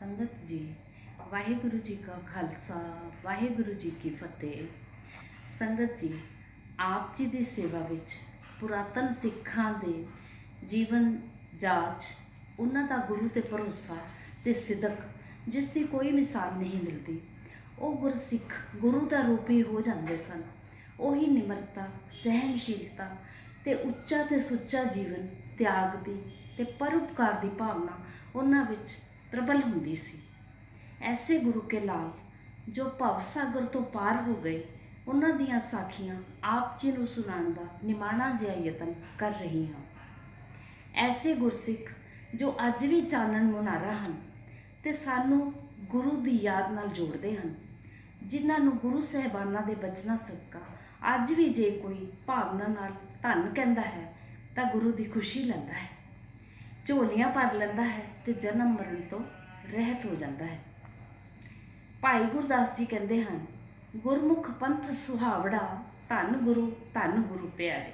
ਸੰਗਤ ਜੀ, ਵਾਹਿਗੁਰੂ ਜੀ ਕਾ ਖਾਲਸਾ, ਵਾਹਿਗੁਰੂ ਜੀ ਕੀ ਫਤਿਹ। ਸੰਗਤ ਜੀ, ਆਪ ਜੀ ਦੀ ਸੇਵਾ ਵਿੱਚ ਪੁਰਾਤਨ ਸਿੱਖਾਂ ਦੇ ਜੀਵਨ ਜਾਚ, ਉਹਨਾਂ ਦਾ ਗੁਰੂ ਤੇ ਭਰੋਸਾ ਤੇ ਸਿਦਕ, ਜਿਸ ਦੀ ਕੋਈ ਮਿਸਾਲ ਨਹੀਂ ਮਿਲਦੀ। ਉਹ ਗੁਰਸਿੱਖ ਗੁਰੂ ਦਾ ਰੂਪੀ ਹੋ ਜਾਂਦੇ ਸਨ। ਉਹੀ ਨਿਮਰਤਾ ਸਹਿਨਸ਼ੀਲਤਾ ਤੇ ਉੱਚਾ ਤੇ ਸੁੱਚਾ ਜੀਵਨ, ਤਿਆਗ ਦੀ ਤੇ ਪਰਉਪਕਾਰ ਦੀ ਭਾਵਨਾ ਉਹਨਾਂ ਵਿੱਚ ਪ੍ਰਬਲ ਹੁੰਦੀ ਸੀ। ਐਸੇ ਗੁਰੂ ਕੇ ਲਾਲ ਜੋ ਭਵ ਸਾਗਰ ਤੋਂ ਪਾਰ ਹੋ ਗਏ, ਉਹਨਾਂ ਦੀਆਂ ਸਾਖੀਆਂ ਆਪ ਜੀ ਨੂੰ ਸੁਣਾਉਣ ਦਾ ਨਿਮਾਣਾ ਜਿਹਾ ਯਤਨ ਕਰ ਰਹੀ ਹਾਂ ਐਸੇ ਗੁਰਸਿੱਖ ਜੋ ਅੱਜ ਵੀ ਚਾਨਣ ਮੁਨਾਰਾ ਹਨ ਤੇ ਸਾਨੂੰ ਗੁਰੂ ਦੀ ਯਾਦ ਨਾਲ ਜੋੜਦੇ ਹਨ, ਜਿਨ੍ਹਾਂ ਨੂੰ ਗੁਰੂ ਸਹਿਬਾਨਾਂ ਦੇ ਬਚਨਾਂ ਸਦਕਾ ਅੱਜ ਵੀ ਜੇ ਕੋਈ ਭਾਵਨਾ ਨਾਲ ਧੰਨ ਕਹਿੰਦਾ ਹੈ, ਤਾਂ ਗੁਰੂ ਦੀ ਖੁਸ਼ੀ ਲੈਂਦਾ ਹੈ। ਝੋਲੀਆਂ ਭਰ ਲੈਂਦਾ ਹੈ ਤੇ ਜਨਮ ਮਰਨ ਤੋਂ ਰਹਿਤ ਹੋ ਜਾਂਦਾ ਹੈ। ਭਾਈ ਗੁਰਦਾਸ ਜੀ ਕਹਿੰਦੇ ਹਨ, ਗੁਰਮੁਖ ਪੰਥ ਸੁਹਾਵੜਾ, ਧੰਨ ਗੁਰੂ ਧੰਨ ਗੁਰੂ ਪਿਆਰੇ।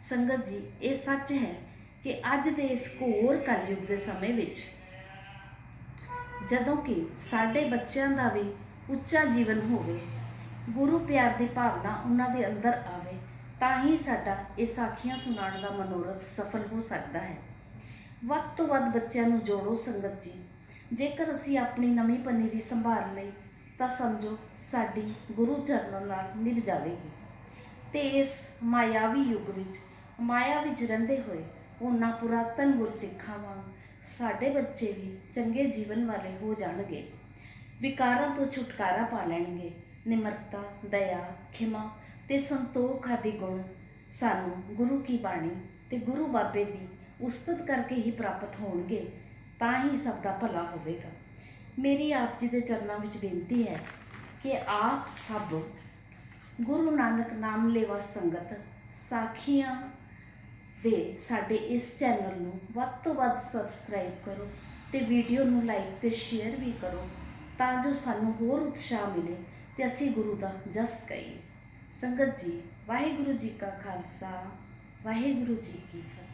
ਸੰਗਤ ਜੀ, ਇਹ ਸੱਚ ਹੈ ਕਿ ਅੱਜ ਦੇ ਇਸ ਘੋਰ ਕਲਯੁਗ ਦੇ ਸਮੇਂ ਵਿੱਚ ਜਦੋਂ ਕਿ ਸਾਡੇ ਬੱਚਿਆਂ ਦਾ ਵੀ ਉੱਚਾ ਜੀਵਨ ਹੋਵੇ, ਗੁਰੂ ਪਿਆਰ ਦੀ ਭਾਵਨਾ ਉਹਨਾਂ ਦੇ ਅੰਦਰ ਆਵੇ, ਤਾਂ ਹੀ ਸਾਡਾ ਇਹ ਸਾਖੀਆਂ ਸੁਣਾਉਣ ਦਾ ਮਨੋਰਥ ਸਫਲ ਹੋ ਸਕਦਾ ਹੈ। ਵੱਧ ਤੋਂ ਵੱਧ ਬੱਚਿਆਂ ਨੂੰ ਜੋੜੋ ਸੰਗਤ ਜੀ। ਜੇਕਰ ਅਸੀਂ ਆਪਣੀ ਨਵੀਂ ਪਨੀਰੀ ਸੰਭਾਲ ਲਈ, ਤਾਂ ਸਮਝੋ ਸਾਡੀ ਗੁਰੂ ਚਰਨਾਂ ਨਾਲ ਨਿਭ ਜਾਵੇਗੀ। ਤੇ ਇਸ ਮਾਇਆਵੀ ਯੁੱਗ ਵਿੱਚ, ਮਾਇਆ ਵਿੱਚ ਰਹਿੰਦੇ ਹੋਏ, ਉਹਨਾਂ ਪੁਰਾਤਨ ਗੁਰਸਿੱਖਾਂ ਵਾਂਗ ਸਾਡੇ ਬੱਚੇ ਵੀ ਚੰਗੇ ਜੀਵਨ ਵਾਲੇ ਹੋ ਜਾਣਗੇ। ਵਿਕਾਰਾਂ ਤੋਂ ਛੁਟਕਾਰਾ ਪਾ ਲੈਣਗੇ। ਨਿਮਰਤਾ, ਦਇਆ, ਖਿਮਾ ਤੇ ਸੰਤੋਖ ਆਦਿ ਗੁਣ ਸਾਨੂੰ ਗੁਰੂ ਕੀ ਬਾਣੀ ਤੇ ਗੁਰੂ ਬਾਬੇ ਦੀ ਉਸਤਤ ਕਰਕੇ ਹੀ ਪ੍ਰਾਪਤ ਹੋਣਗੇ, ਤਾਂ ਹੀ ਸਭ ਦਾ ਭਲਾ ਹੋਵੇਗਾ। ਮੇਰੀ ਆਪ ਜੀ ਦੇ ਚਰਨਾਂ ਵਿੱਚ ਬੇਨਤੀ ਹੈ ਕਿ ਆਪ ਸਭ ਗੁਰੂ ਨਾਨਕ ਨਾਮ ਲੇਵਾ ਸੰਗਤ ਸਾਖੀਆਂ ਦੇ ਸਾਡੇ ਇਸ ਚੈਨਲ ਨੂੰ ਵੱਧ ਤੋਂ ਵੱਧ ਸਬਸਕ੍ਰਾਈਬ ਕਰੋ ਤੇ ਵੀਡੀਓ ਨੂੰ ਲਾਈਕ ਤੇ ਸ਼ੇਅਰ ਵੀ ਕਰੋ ਤਾਂ ਜੋ ਸਾਨੂੰ ਹੋਰ ਉਤਸ਼ਾਹ ਮਿਲੇ ਤੇ ਅਸੀਂ ਗੁਰੂ ਦਾ ਜਸ ਕਹੀਏ ਸੰਗਤ ਜੀ, ਵਾਹਿਗੁਰੂ ਜੀ ਕਾ ਖਾਲਸਾ, ਵਾਹਿਗੁਰੂ ਜੀ ਕੀ ਫਤਿਹ।